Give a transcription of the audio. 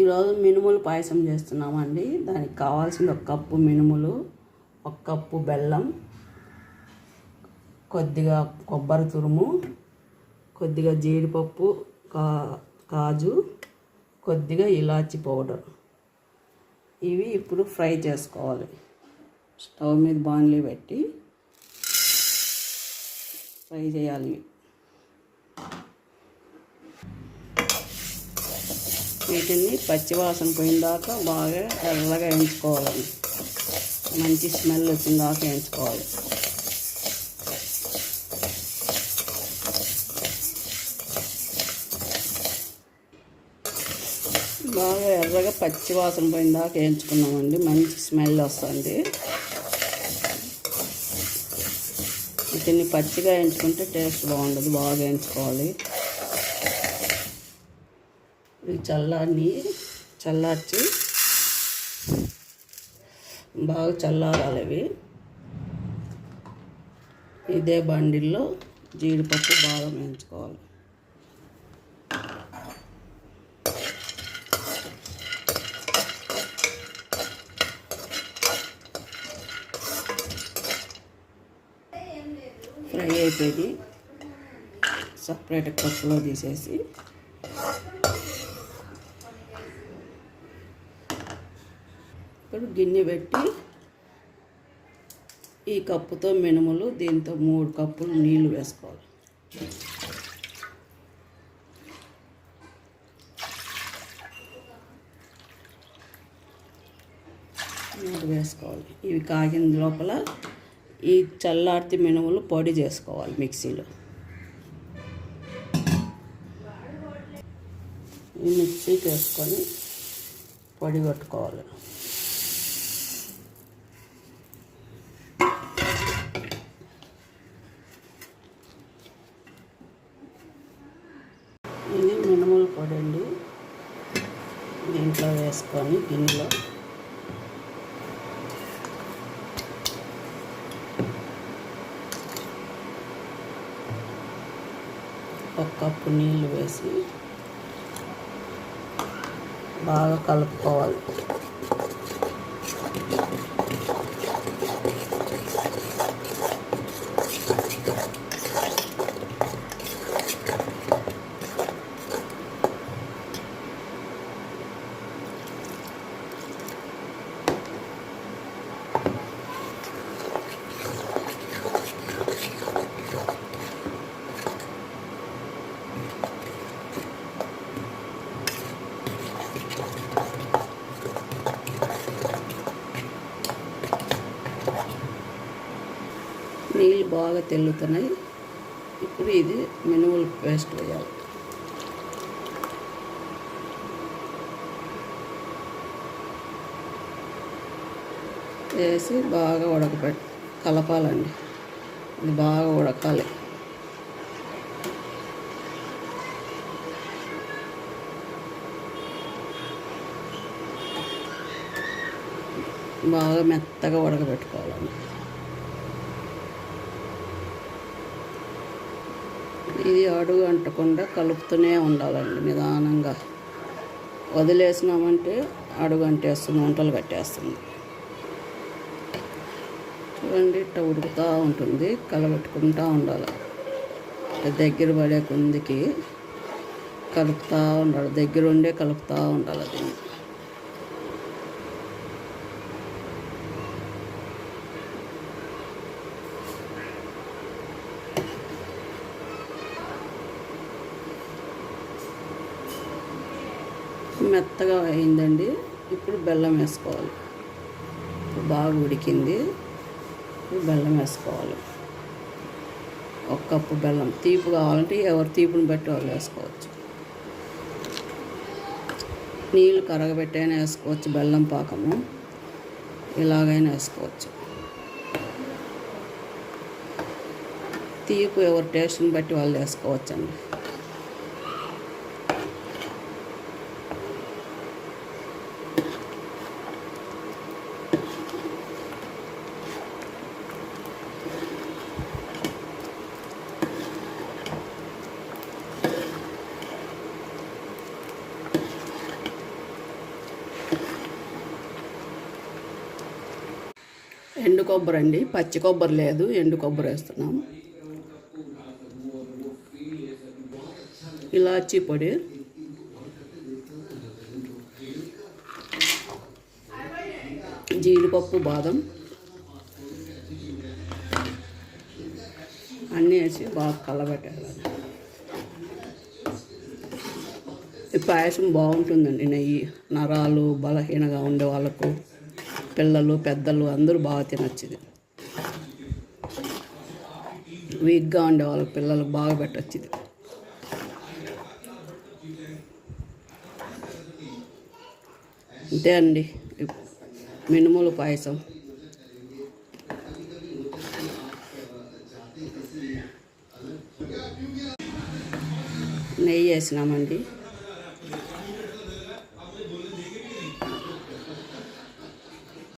ఈరోజు మినుములు పాయసం చేస్తున్నామండి. దానికి కావాల్సిన ఒక కప్పు మినుములు ఒక కప్పు బెల్లం కొద్దిగా కొబ్బరి తురుము కొద్దిగా జీడిపప్పు కా కాజు కొద్దిగా ఇలాచి పౌడర్. ఇవి ఇప్పుడు ఫ్రై చేసుకోవాలి. స్టవ్ మీద బాణలి పెట్టి ఫ్రై చేయాలి. వీటిని పచ్చివాసన పోయిందాక బాగా ఎర్రగా వేయించుకోవాలండి మంచి స్మెల్ వచ్చిన దాకా వేయించుకోవాలి. బాగా ఎర్రగా పచ్చి వాసన పోయిన దాకా వేయించుకున్నామండి. మంచి స్మెల్ వస్తుంది. వీటిని పచ్చిగా వేయించుకుంటే టేస్ట్ బాగుండదు బాగా వేయించుకోవాలి. ఇవి చల్లారిని చల్లార్చి బాగా చల్లారాలి ఇవి ఇదే బండిల్లో జీడిపప్పు బాగా వేయించుకోవాలి ఫ్రై అయిపోయింది. సపరేట్ కప్పులో తీసేసి ఇప్పుడు గిన్నె పెట్టి ఈ కప్పుతో మినుములు దీంతో మూడు కప్పులు నీళ్ళు వేసుకోవాలి. మూడు వేసుకోవాలి. ఇవి కాగిన లోపల ఈ చల్లార్తి మినుములు పొడి చేసుకోవాలి మిక్సీలో. ఈ మిక్సీకి వేసుకొని పొడి కొట్టుకోవాలి. వేసుకొని గిన్నెలో. ఒక కప్పు నీళ్ళు వేసి బాగా కలుపుకోవాలి నీళ్ళు బాగా తెల్లుతున్నాయి. ఇప్పుడు ఇది మినుముల పేస్ట్ వేయాలి. వేసి బాగా ఉడకపెట్టి కలపాలండి. ఇది బాగా ఉడకాలి. బాగా మెత్తగా ఉడకబెట్టుకోవాలండి ఇది అడుగు అంటకుండా కలుపుతూనే ఉండాలండి నిదానంగా. వదిలేసినామంటే అడుగు అంటేస్తుంది వంటలు కట్టేస్తుంది. చూడండి ఇట్ట ఉడుకుతూ ఉంటుంది కలబెట్టుకుంటూ ఉండాలి. దగ్గర పడే కుందికి కలుపుతూ ఉండాలి దగ్గర ఉండే కలుపుతూ ఉండాలి దీన్ని. మెత్తగా అయిందండి. ఇప్పుడు బెల్లం వేసుకోవాలి. బాగా ఉడికింది. ఇప్పుడు బెల్లం వేసుకోవాలి. ఒక కప్పు బెల్లం. తీపి కావాలంటే ఎవరు తీపిని బట్టి వాళ్ళు వేసుకోవచ్చు. నీళ్ళు కరగబెట్టైనా వేసుకోవచ్చు. బెల్లం పాకము ఇలాగైనా వేసుకోవచ్చు. తీపి ఎవరి టేస్ట్ని బట్టి వాళ్ళు వేసుకోవచ్చండి. ఎండు కొబ్బరి అండి. పచ్చి కొబ్బరి లేదు ఎండు కొబ్బరి వేస్తున్నాం. ఇలాచీ పొడి. జీడిపప్పు బాదం. అన్నీ వేసి బాగా కలబెట్టాలి. ఈ పాయసం బాగుంటుందండి నెయ్యి నరాలు బలహీనగా ఉండే వాళ్ళకు. పిల్లలు పెద్దలు అందరూ బాగా తినచ్చు ఇది వీక్గా ఉండే వాళ్ళ పిల్లలకు బాగా పెట్టచ్చు ఇది అంతే అండి. మినుములు పాయసం. నెయ్యి వేసినామండి.